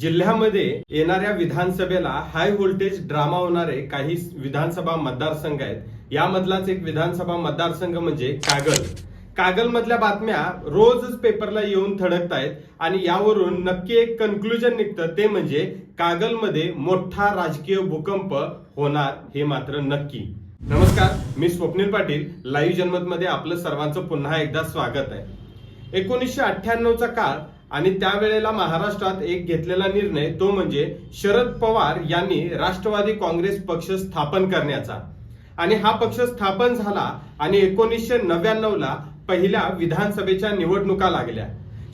जिल्ह्यामध्ये येणाऱ्या विधानसभेला हाय व्होल्टेज ड्रामा होणारे काही विधानसभा मतदारसंघ आहेत. यामधलाच एक विधानसभा मतदारसंघ म्हणजे कागल. कागल मधल्या बातम्या रोजच पेपरला येऊन थडकत आहेत आणि यावरून नक्की एक कन्क्लुजन निघतं ते म्हणजे कागलमध्ये मोठा राजकीय भूकंप होणार हे मात्र नक्की. नमस्कार मी स्वप्नील पाटील. लाईव्ह जनमत मध्ये आपलं सर्वांचं पुन्हा एकदा स्वागत आहे. एकोणीसशे अठ्ठ्याण्णवचा काळ आणि त्यावेळेला महाराष्ट्रात एक घेतलेला निर्णय तो म्हणजे शरद पवार यांनी राष्ट्रवादी काँग्रेस पक्ष स्थापन करण्याचा. आणि हा पक्ष स्थापन झाला आणि एकोणीसशे नव्याण्णव ला पहिल्या विधानसभेच्या निवडणुका लागल्या.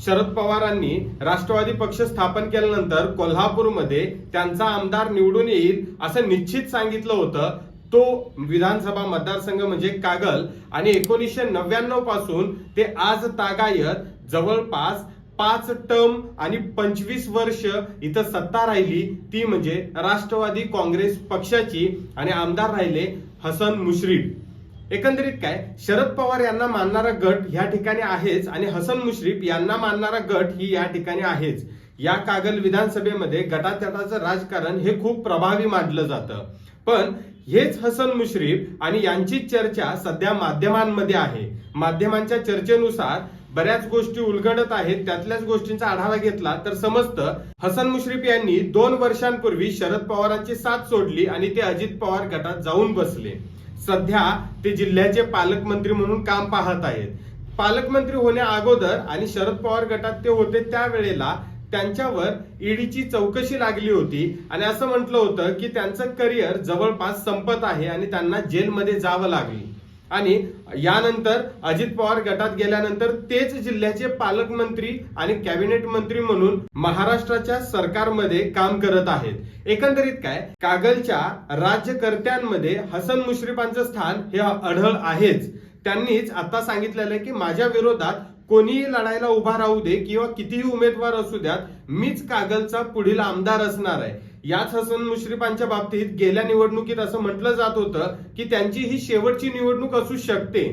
शरद पवारांनी राष्ट्रवादी पक्ष स्थापन केल्यानंतर कोल्हापूरमध्ये त्यांचा आमदार निवडून येईल असं निश्चित सांगितलं होतं. तो विधानसभा मतदारसंघ म्हणजे कागल. आणि एकोणीसशे नव्याण्णवपासून ते आज तागायत जवळपास पाच टर्म आणि पंचवीस वर्ष इथं सत्ता राहिली ती म्हणजे राष्ट्रवादी काँग्रेस पक्षाची आणि आमदार राहिले हसन मुश्रीफ. एकंदरीत काय शरद पवार यांना मानणारा गट या ठिकाणी आहेच आणि हसन मुश्रीफ यांना मानणारा गट ही या ठिकाणी आहेच. या कागल विधानसभेमध्ये गटातटाचं राजकारण हे खूप प्रभावी मानलं जातं. पण हेच हसन मुश्रीफ आणि यांची चर्चा सध्या माध्यमांमध्ये आहे. माध्यमांच्या चर्चेनुसार बऱ्याच गोष्टी उलगडत आहेत त्यातल्याच गोष्टींचा आढावा घेतला तर समजतं हसन मुश्रीफ यांनी दोन वर्षांपूर्वी शरद पवारांची साथ सोडली आणि ते अजित पवार गटात जाऊन बसले. सध्या ते जिल्ह्याचे पालकमंत्री म्हणून काम पाहत आहेत. पालकमंत्री होण्या अगोदर आणि शरद पवार गटात ते होते त्यावेळेला त्यांच्यावर ईडीची चौकशी लागली होती आणि असं म्हटलं होतं की त्यांचं करिअर जवळपास संपत आहे आणि त्यांना जेलमध्ये जावं लागली. आणि यानंतर अजित पवार गटात गेल्यानंतर तेच जिल्ह्याचे पालकमंत्री आणि कॅबिनेट मंत्री म्हणून महाराष्ट्राच्या सरकारमध्ये काम करत आहेत. एकंदरीत काय? कागलच्या राज्यकर्त्यांमध्ये हसन मुश्रीफांचं स्थान हे आढळ आहेच. त्यांनीच आता सांगितलेलं आहे की माझ्या विरोधात कोणीही लढायला उभा राहू दे किंवा कितीही उमेदवार असू द्यात मीच कागलचा पुढील आमदार असणार आहे. याच हसन मुश्रीफांच्या बाबतीत गेल्या निवडणुकीत असं म्हटलं जात होतं की त्यांची ही शेवटची निवडणूक असू शकते.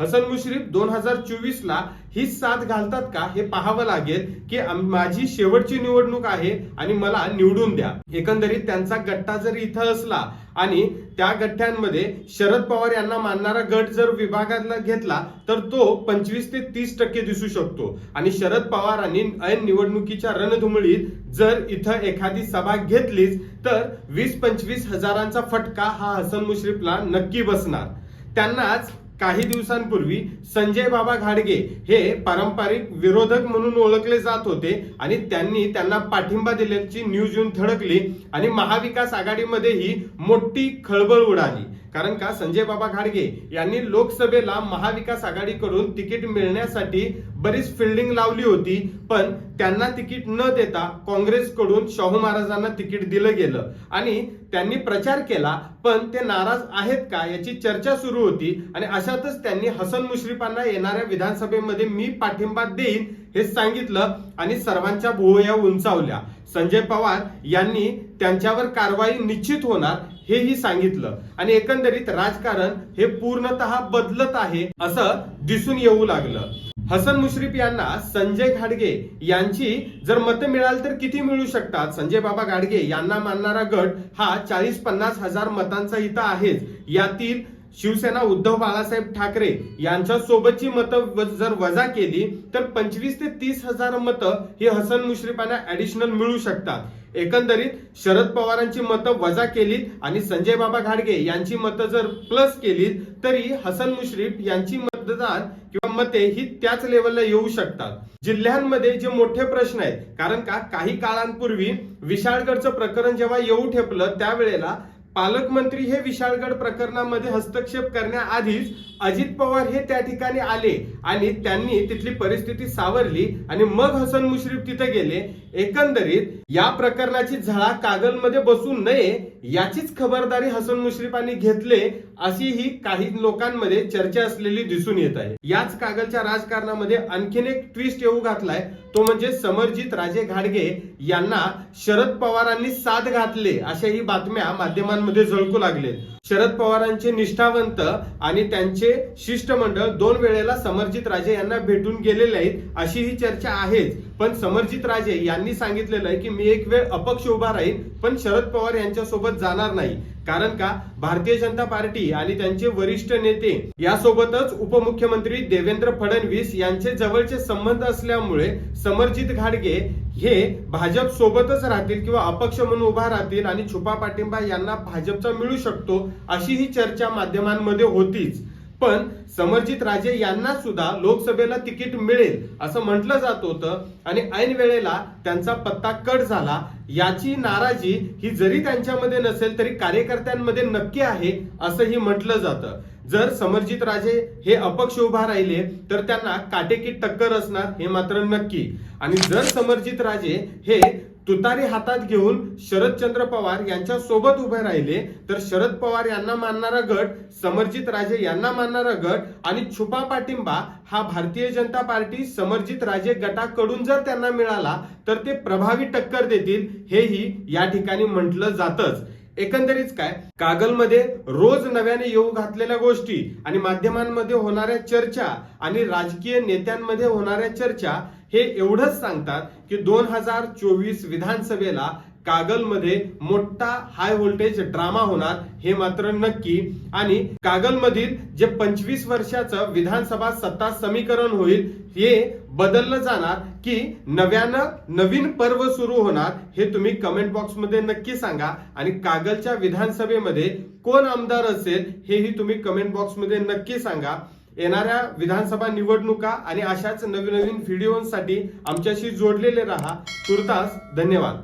हसन मुश्रीफ दोन हजार चोवीस ला ही साथ घालतात का हे पाहावं लागेल की माझी शेवटची निवडणूक आहे आणि मला निवडून द्या. एकंदरीत त्यांचा गट्टा जर इथं असला आणि त्या गठ्ठ्यांमध्ये शरद पवार यांना मानणारा गट जर विभागातला घेतला तर तो पंचवीस ते तीस टक्के दिसू शकतो. आणि शरद पवारांनी ऐन निवडणुकीच्या रणधुमळीत जर इथं एखादी सभा घेतलीच तर वीस पंचवीस हजारांचा फटका हा हसन मुश्रीफला नक्की बसणार. त्यांनाच काही दिवसांपूर्वी संजय बाबा घाडगे हे पारंपरिक विरोधक म्हणून ओळखले जात होते आणि त्यांनी त्यांना पाठिंबा दिल्याची न्यूज येऊन थडकली आणि महाविकास आघाडीमध्येही मोठी खळबळ उडाली. कारण का? संजय बाबा घाडगे यांनी लोकसभेला महाविकास आघाडीकडून तिकीट मिळण्यासाठी बरीच फिल्डिंग लावली होती पण त्यांना तिकीट न देता काँग्रेसकडून शाहू महाराजांना तिकीट दिलं गेलं. आणि त्यांनी प्रचार केला पण ते नाराज आहेत का याची चर्चा सुरू होती आणि अशातच त्यांनी हसन मुश्रीफांना येणाऱ्या विधानसभेमध्ये मी पाठिंबा देईन हे सांगितलं आणि सर्वांच्या भुवया उंचावल्या. संजय पवार यांनी त्यांच्यावर कारवाई निश्चित होणार हेही सांगितलं. आणि एकंदरीत राजकारण हे पूर्णतः बदलत आहे असं दिसून येऊ लागलं. हसन मुश्रीफ यांना संजय घाडगे यांची जर मतं मिळाल तर किती मिळू शकतात? संजय बाबा गाडगे यांना मानणारा गट हा चाळीस पन्नास हजार मतांचा इथं आहेच. यातील शिवसेना उद्धव बाळासाहेब ठाकरे यांच्या सोबतची मतं जर वजा केली तर पंचवीस ते तीस हजार मतं ही हसन मुश्रीफांना ऍडिशनल मिळू शकतात. एकंदरीत शरद पवारांची मतं वजा केलीत आणि संजय बाबा घाडगे यांची मतं जर प्लस केलीत तरी हसन मुश्रीफ यांची मतदान किंवा मते ही त्याच लेवलला येऊ शकतात. जिल्ह्यांमध्ये जे मोठे प्रश्न आहेत कारण का काही काळांपूर्वी विशाळगडचं प्रकरण जेव्हा येऊ ठेपलं त्यावेळेला पालकमंत्री हे विशाळगड प्रकरणामध्ये हस्तक्षेप करण्याआधीच अजित पवार हे त्या ठिकाणी आले आणि त्यांनी तिथली परिस्थिती सावरली आणि मग हसन मुश्रीफ तिथे गेले. एकंदरीत या प्रकरणाची झळा कागलमध्ये बसू नये याचीच खबरदारी हसन मुश्रीफांनी घेतले अशी ही काही लोकांमध्ये चर्चा असलेली दिसून येत आहे. याच कागलच्या राजकारणामध्ये आणखीन एक ट्विस्ट येऊ घातलाय. तो म्हणजे समरजित राजे घाडगे यांना शरद पवारांनी साथ घातले अशाही बातम्या माध्यमांमध्ये झळकू लागले शरद पवारांचे निष्ठावंत आणि त्यांचे शिष्टमंडळ दोन वेळेला समर्जित राजे यांना भेटून गेलेले आहेत अशी ही चर्चा आहेच. पण समर्जित राजे यांनी सांगितलेलं आहे की मी एक वेळ अपक्ष उभा राहीन पण शरद पवार यांच्या सोबत जाणार नाही. कारण का? भारतीय जनता पार्टी आणि त्यांचे वरिष्ठ नेते यासोबतच उपमुख्यमंत्री देवेंद्र फडणवीस यांचे जवळचे संबंध असल्यामुळे समर्जित घाडगे हे भाजप सोबतच राहतील किंवा अपक्ष म्हणून उभा राहतील आणि छुपा पाठिंबा यांना भाजपचा मिळू शकतो अशी ही चर्चा माध्यमांमध्ये होतीच. पण समरजित राजे यांना सुद्धा लोकसभेला तिकीट मिळेल असं म्हटलं जात होतं. आणि ऐन वेळेला त्यांचा पत्ता कट झाला याची नाराजी ही जरी त्यांच्यामध्ये नसेल तरी कार्यकर्त्यांमध्ये नक्की आहे असंही म्हटलं जातं. जर समरजित राजे हे अपक्ष उभा राहिले तर त्यांना काटेकी टक्कर असणार हे मात्र नक्की. आणि जर समर्जित राजे हे तुतारी हातात घेऊन शरदचंद्र पवार यांच्या सोबत उभे राहिले तर शरद पवार यांना मानणारा गट समरजित राजे यांना मानणारा गट आणि छुपा पाठिंबा हा भारतीय जनता पार्टी समर्जित राजे गटाकडून जर त्यांना मिळाला तर ते प्रभावी टक्कर देतील हेही या ठिकाणी म्हटलं जातच. एकंदरीत काय? कागलमध्ये रोज नव्याने येऊ घातलेल्या गोष्टी आणि माध्यमांमध्ये होणाऱ्या चर्चा आणि राजकीय नेत्यांमध्ये होणाऱ्या चर्चा हे एवढंच सांगतात की दोन हजार चोवीस विधानसभेला कागलमध्ये मोठा हाय व्होल्टेज ड्रामा होणार हे मात्र नक्की. आणि कागलमधील जे पंचवीस वर्षाचं विधानसभा सत्ता समीकरण होईल हे बदललं जाणार की नव्यानं नवीन पर्व सुरू होणार हे तुम्ही कमेंट बॉक्समध्ये नक्की सांगा. आणि कागलच्या विधानसभेमध्ये कोण आमदार असेल हेही तुम्ही कमेंट बॉक्समध्ये नक्की सांगा. येणाऱ्या विधानसभा निवडणुका आणि अशाच नवीन नवीन व्हिडिओसाठी आमच्याशी जोडलेले राहा. तुर्तास धन्यवाद.